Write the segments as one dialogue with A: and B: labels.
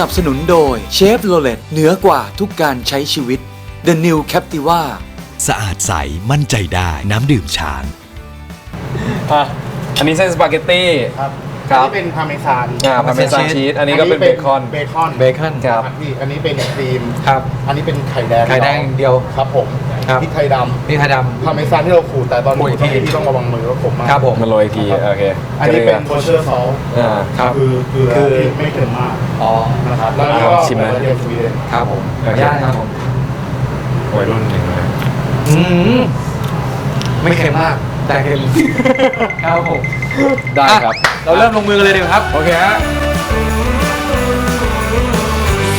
A: นับสนุนโดยเชฟโรเลตเหนือกว่าทุกการใช้ชีวิต The New Captiva
B: สะอาดใส มั่นใจได้น้ำดื่มช้าง
C: อะอันนี้เส้นสปาเกตตี้
D: ครับ
C: ครับ
D: อันนี้เป็นพาร์เมซาน
C: อ่าพาร์เมซานชีสอันนี้ก็เป็นเบคอน
D: เบคอน
C: เบคอนครับ
D: พี่อันนี้เป็นครีม
C: ครับ
D: อันนี้เป็นไข่แดง
C: ไข่แดงเดียว
D: ครับผม
C: ครับ
D: พริกไทยด
C: นี่ไข่ดำ
D: พาร์เมซานที่เราขูดแต่ตอน
C: ขูด
D: ขู
C: อี
D: ด
C: กที
D: ที่พี่ต้องระวังมือว่าผมมากำ
C: ครับผมมาโรยอีกทีโอเค
D: อันนี้เป็นโคเชอร์ซอส
C: อ่า ครับ
D: คือเกลือ
C: คือ
D: ที่ไม่เค็มมาก
C: อ๋อ
D: นะครับแล้วก็
C: ชิมนะ
D: เบอร์เดนสวีเดน
C: ครับผมขออนุญาตนะครับผม
E: วัยรุ่นหนึ่งเลย
C: อืมไม่เค็มมาก แต่เค็มครับผมได้ครับ
A: เราเริ่มลงมือกันเลยดีกว่าครับ
C: โอเคฮะ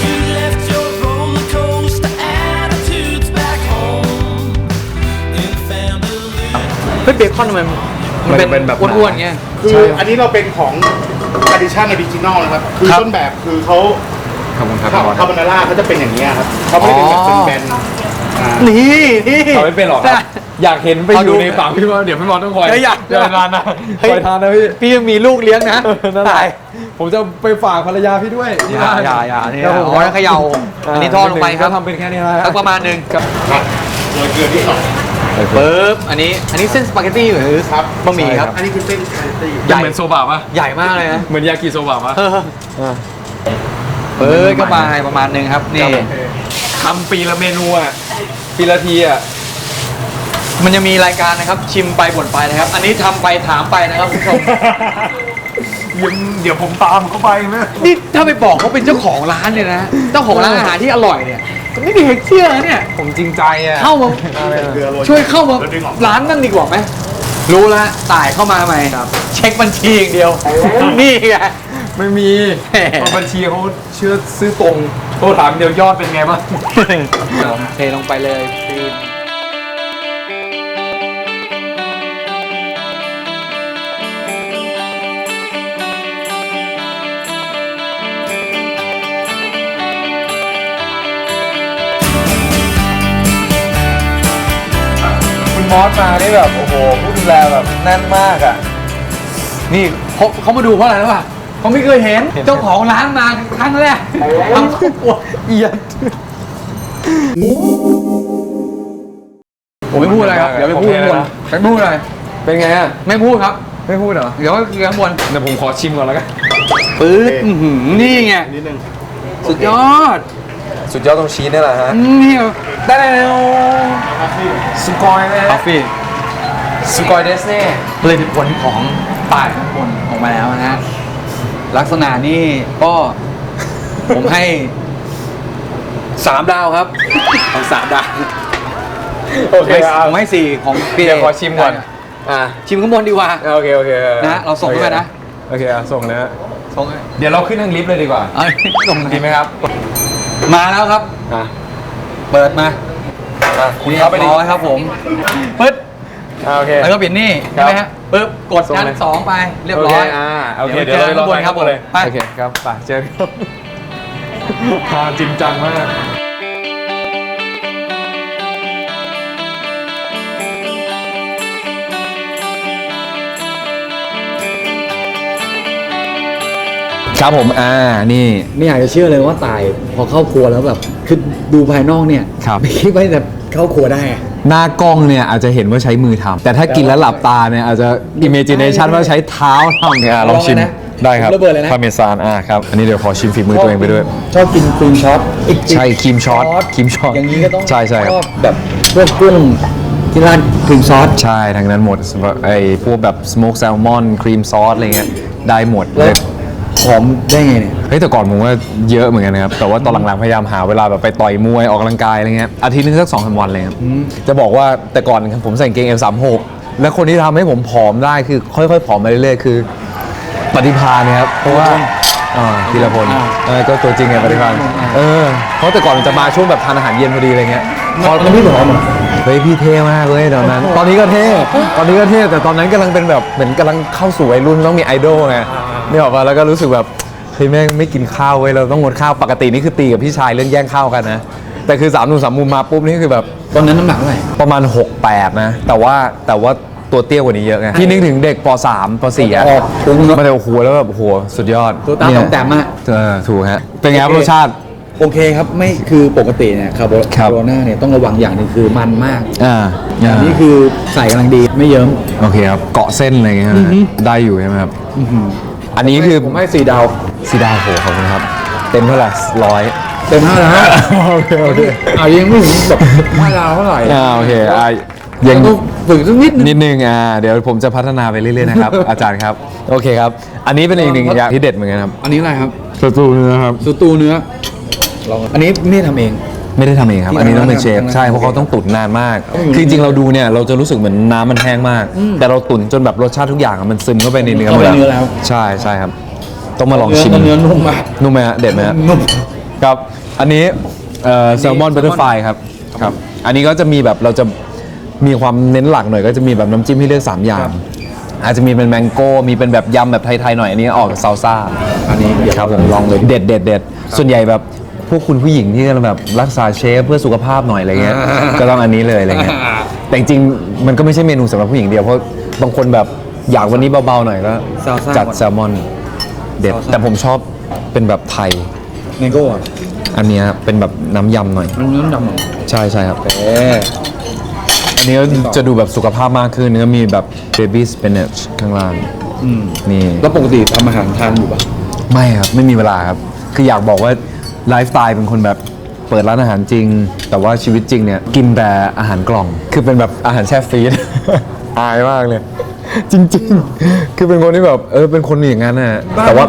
F: You left your roller coaster attitudes back home and found a little
A: เฮ้ยเบคอนทำไมมันเป็นแบบอ้วนๆเงี้ย
D: คืออันนี้เราเป็นของ tradition original นะครับ คือ
A: ครับ
D: ต้นแบบคือเขา
C: ขอบคุณครับ
D: คา
C: พี่บอล
D: คาโบนาร่าเขาจะเป็นอย่างนี้ยครับเขาไม่ได้เป็นแบบเป็นแบนๆอ่า
A: นี่นี่
C: เขาไม่เป็นหรอกครับ อยากเห็นไปอ
A: เอาดู
C: ยู่ในปากพี่บอลเดี๋ยวพี่บอลต้องคอย
A: เฮ้ยอยาก
C: เดี๋วทานนะ
A: เฮ้ย
C: คอยทานนะพี่
A: พี่ยังมีลูกเลี้ยงนะ
C: นั่นแหละผมจะไปฝากภรรยาพี่ด้วยที่บ้าน
A: อย่าอย่าอย่า
C: แล้วผม
A: เอาไว้เขย่าอันนี้ทอดลงไปครับ
C: ก็ทำเป็นแค่นี้นะ
A: สักประมาณหนึ่ง
C: ครับ
D: โรยเกลือที่สอง
A: ปึ๊บอันนี้อันนี้เส้นสปาเกตตี้หรือ
D: ครับ
A: บะหมี่ครับ
D: อันนี้คือเส้นสปาเกตตี้
A: ใหญ่
C: เหมือนโซบะปะ
A: ใหญ่มากเลยนะ
C: เหมือนยากิโซบะปะ
A: เออปึ๊บก็มาประมาณหนึงครับนี่
C: ทำปีละเมนูอะ ปีละทีอะ
A: มันจะมีรายการนะครับ ชิมไปบ่นไปนะครับ อันนี้ทำไปถามไปนะครับคุณผู้ชม
C: ยังเดี๋ยวผมตามเข้าไปนะ
A: นี่ถ้าไปบอกเขาเป็นเจ้าของร้านเนี่ยนะเจ้าของร้านอาหารที่อร่อยเนี่ยไม่มีใครเชื่อนะเนี่ย
C: ผมจริงใจอะ
A: เข้ามา
D: เกลือโรย
A: ช่วยเข้ามา
D: แล้วดึงออก
A: ร้านนั่นดีกว่าไหมรู้แล้วต่ายเข้ามาใหม่เช็คบัญชีอย่างเดียว นี่ไง
C: ไม่มี
A: แหม
C: เพราะบัญชีเขาเชื่อซื้อตรงโทรถามเดียวยอดเป็นไงบ้าง
A: เทลงไปเลยฟิล์มคุณมอสมานี่แบบ โอ้โหผู้ดูแลแบบแน่นมากอะ นี่เขาเขามาดูเพราะอะไรรู้ป่ะ เขาไม่เคยเห็น เจ้าของร้านมาครั้งแรกทำครอบครัวเอียดผมไม่พูดอะไรครับ เดี๋ยวไปพูดข้างบนไปพูดอะไร
C: เป็นไงอะ
A: ไม่พูดครับ
C: ไม่พูดเหรอ
A: เดี๋ยวเดี๋ยวข้างบน
C: เดี๋ยวผมขอชิมก่อนแล้วกัน
A: ปื๊ดอื้อหือนี่ไง
D: นิดนึง
A: สุดยอด
C: สุดยอดตรงชีสนี่แหละฮะ
A: นี่ได้แล้ว
C: สกอยเลย
A: คอฟฟี่
C: สกอยเดสเน่
A: ผลิตผลของป่ายข้างบนออกมาแล้วนะฮะ ลักษณะนี่ก็ ผมให้สามดาวครับ ของสามดาว
C: โอเค
A: ให้
C: ครับ
A: ผมให้สี่ของพี่
C: เดี๋ยวขอชิมก่อน อะ
A: ชิมข้างบนดีกว่า
C: โอเคโอเค
A: นะเราส่งเข้าไปนะ
C: โอเคอะส่งนะฮะ
A: ส่ง
C: เดี๋ยวเราขึ้นทางลิฟต์เลยดีกว่า
A: เอ้ยส่ง
C: ดีไหมครับ
A: มาแล้วครับ
C: อะ
A: เปิดมา
C: อะคุณ
A: เรีย
C: เข้า
A: บ
C: ไปดิ
A: ร้อยครับผมปึ๊ด
C: อะโอเค
A: แล้วก็ปิดนี่
C: ครั
A: ใช่
C: บ
A: ไหมฮะ ปึ๊บกด
C: ส่ง
A: ชั้น
C: เลย
A: สองไปเรียบร้อย
C: โคอ่าโอเค
A: เดี๋
C: เดี๋
A: ย
C: ยวว
A: เจอ
C: เราไปรอ
A: ข้างบนครับ
C: ข้างเลย
A: ผมไป
C: โอเคครับไปเจอกันพาจริงจังมาก
A: ครับผมอ่านี่ไม่อยากจะเชื่อเลยว่าตายพอเข้าครัวแล้วแบบคือดูภายนอกเนี่ย
E: ครับ
A: ไม่คิดว่าจะเข้าครัวได้อะ
E: หน้ากล้องเนี่ยอาจจะเห็นว่าใช้มือทำแต่ถ้ากินแล้วหลับตาเนี่ยอาจจะ imagination ว่าใช้เท้าทำเนี่ยลองชิม
A: ลองเลยนะ
E: ได้ครับ
A: ผมระเบิดเลยนะ
E: พาเมซานอ่าครับ อันนี้เดี๋ยวขอชิมฝีมือตัวเองไปด้วย
A: ชอบกินครีมช็อต
E: ใช่ครีมช็อตครีมช็อต
A: อย่างนี้ก็ต้อง
E: ใช่ใช่ค
A: ช
E: รั
A: อบบแบบพวกกุ้งที่ร้านครีมซอส
E: ใช่ทั้งนั้นหมดไอ้พวกแบบ smoke salmon ครีมซอสอะไรเงี้ยได้หมดเล
A: แล้ว
E: ย
A: หอมได้ไงเนี่ย
E: เฮ้ยแต่ก่อนผมว่าเยอะเหมือนกันนะครับ แต่ว่าตอนหลังๆพยายามหาเวลาแบบไปต่อยมวยออกกำลังกายอะไรเงี้ยอาทิตย์นึงสักสองสามวันเลยครับจะบอกว่าแต่ก่อนผมใส่กางเกง F36 แล้วคนที่ทำให้ผมผอมได้คือค่อยๆผอมมาเรื่อยๆคือ ปฏิภาณเนยครับเพราะว่าอ่าธีรพล
A: อ่า
E: เออก็ตัวจริงไงปฏิภาณเออเพราะแต่ก่อนมันจะมาช่วงแบบทานอาหารเย็นพอดีอะไรเงี้ยพอ
A: แล้วพี่ผอมเหรอ
E: เฮ้ยพี่เท่มากเลยตอนนั้น ตอนนี้ก็เท่ ตอนนี้ก็เท่แต่ตอนนั้นกำลังเป็นแบบเหมือนกำลังเข้าสู่วัยรุ่นต้องมีไอดอลไง นี่ออกมาแล้วก็รู้สึกแบบเฮ้ยแม่งไม่กินข้าวเว้ยเราต้องงดข้าวปกตินี่คือตีกับพี่ชายเรื่องแย่งข้าวกันนะ แต่คือสามหนุ่มสามมุมมาปุ๊บนี่คือแบบ
A: ตอนนั้นน้ำหนักเท่าไหร่
E: ประมาณ 6 8 นะ แต่ว่าแต่ว่าตัวเตี้ยกว่านี้เยอะไงพี่นึกถึงเด็กป .3 ป .4 อะ
A: ออกพุงเนอะ
E: มันจะโอ้โหแล้วแบบโอ้โหสุดยอด
A: ตัวตา
E: เนี่ย
A: ต่อมแต้มมาก
E: เออถูกฮะเป็นไงครับรสชาติ
A: โอเคครับไม่คือปกติเนี่ยคาร์โบ
E: ครับ
A: โรน่าเนี่ยต้องระวังอย่างหนึงคือมันมาก
E: อ่า
A: อันนี้คือใส่กำลังดีไม่เยิ้ม
E: โอเคครับเกาะเส้นอะไรอย่างเงี้ยนะได้อยู่ใช่ไหมครับ อันนี้คือ
A: ผมให้สี่ดาว
E: ซีดาโหขอบคุณครับ เต็มเท่าไหร่ร้อย
A: เต็มห้าแล้วฮะ
E: โอเคโอเค
A: อ่ายังไม่ถึงแบบห้าดาวเท่าไหร่
E: อ่าโอเคอะยัง
A: ต้องฝึกสักนิดนึง
E: นิดนึงอ่าเดี๋ยวผมจะพัฒนาไปเรื่อยๆนะครับ อาจารย์ครับ โอเคครับ อันนี้เป็นอีกหนึ่งอย่างที่เด็ดเหมือนกันครับ
A: อันนี้อะไรครับ
E: สตูเนื้อครับ
A: สตูเนื้อลองอันนี้ไม่ได้ทำเอง
E: ไม่ได้ทำเองครับ
A: ที่
E: อันนี้ต้องเป็น
A: ร้าน
E: เชฟ
A: ทำ
E: ใช่ เพราะเขาต้องตุ๋นนานมาก คือจริงๆเราดูเนี่ย เราจะรู้สึกเหมือนน้ำมันแห้งมาก แต่เราตุ๋นจนแบบรสชาติทุกอย่างอะมันซึมเข้าไปในเนื้อ
A: เข้าไปในเนื้อแล้ว
E: ใช่ใช่ครับ ต้องมาลอง
A: เนื้อ
E: ชิม
A: เนื้อนุ่มมาก
E: นุ่มไหมฮะเด็ดไหมฮะ
A: นุ่ม
E: ครับอันนี้แซลมอนบัตเตอร์ไฟครับครับ อันนี้ก็จะมีแบบเราจะมีความเน้นหลักหน่อย ก็จะมีแบบน้ำจิ้มให้เลือกสามอย่าง อาจจะมีเป็นแมงโก้มีเป็นแบบยำแบบไทยๆหน่อยอันนี้ออกซาลซ่า
A: อันนี้เดี๋ยว
E: ครับผมลองเลยเด็ดเด็ดเด็ดส่วนใหญ่แบบพ วกคุณผู้หญิงที่แบบรักษาเชฟเพื่อสุขภาพหน่อยอะไรเงี้ย ก็ต้องอันนี้เลยอะไรเงี้ย แต่จริงๆมันก็ไม่ใช่เมนูสำหรับผู้หญิงเดียว เพราะบางคนแบบอยากวันนี้เบาๆหน่อยก็
A: ซาลซ่า
E: จัดแซลมอนเด็ดแต่ผมชอบเป็นแบบไทย
A: เมงโก้อะ
E: อันเนี้ยเป็นแบบน้ำยำหน่อย
A: มันเนื้อดำหน่อย
E: ใช่ใช่ครับ
A: เอ๊ะ
E: อันนี้ก็จะดูแบบสุขภาพมากขึ้นก็มีแบบเบบี้สเปนเนชข้างล่าง
A: อืม
E: นี่
A: แล้วปกติทำอาหารทานอยู่ปะ
E: ไม่ครับ ไม่มีเวลาครับ คืออยากบอกว่า ไลฟ์สไตล์เป็นคนแบบเปิดร้านอาหารจริง แต่ว่าชีวิตจริงเนี่ยกินแต่อาหารกล่อง คือเป็นแบบอาหารแช่ฟรีซอายมากเลย จริงๆ คือเป็นคนที่แบบเออเป็นคนอย่างนั้นนะแต่ว่า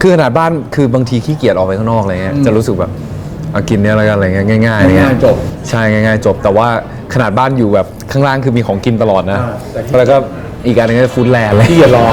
E: คือขนาดบ้านคือบางทีขี้เกียจออกไปข้างนอกอะไรเงี้ยจะรู้สึกแบบเอากินเนี้ยแล้วกันอะไรเงี้ยง่ายๆอะไรเงี้
A: ง่าย
E: ย
A: ๆจบ
E: ใช่ง่ายๆจบ แต่ว่าขนาดบ้านอยู่แบบข้างล่างคือมีของกินตลอดนะ
A: อ่าแต่
E: แล้วก็อีกอันหนึงก็ฟู้ดแลนด์เลย
A: ที่จะรอ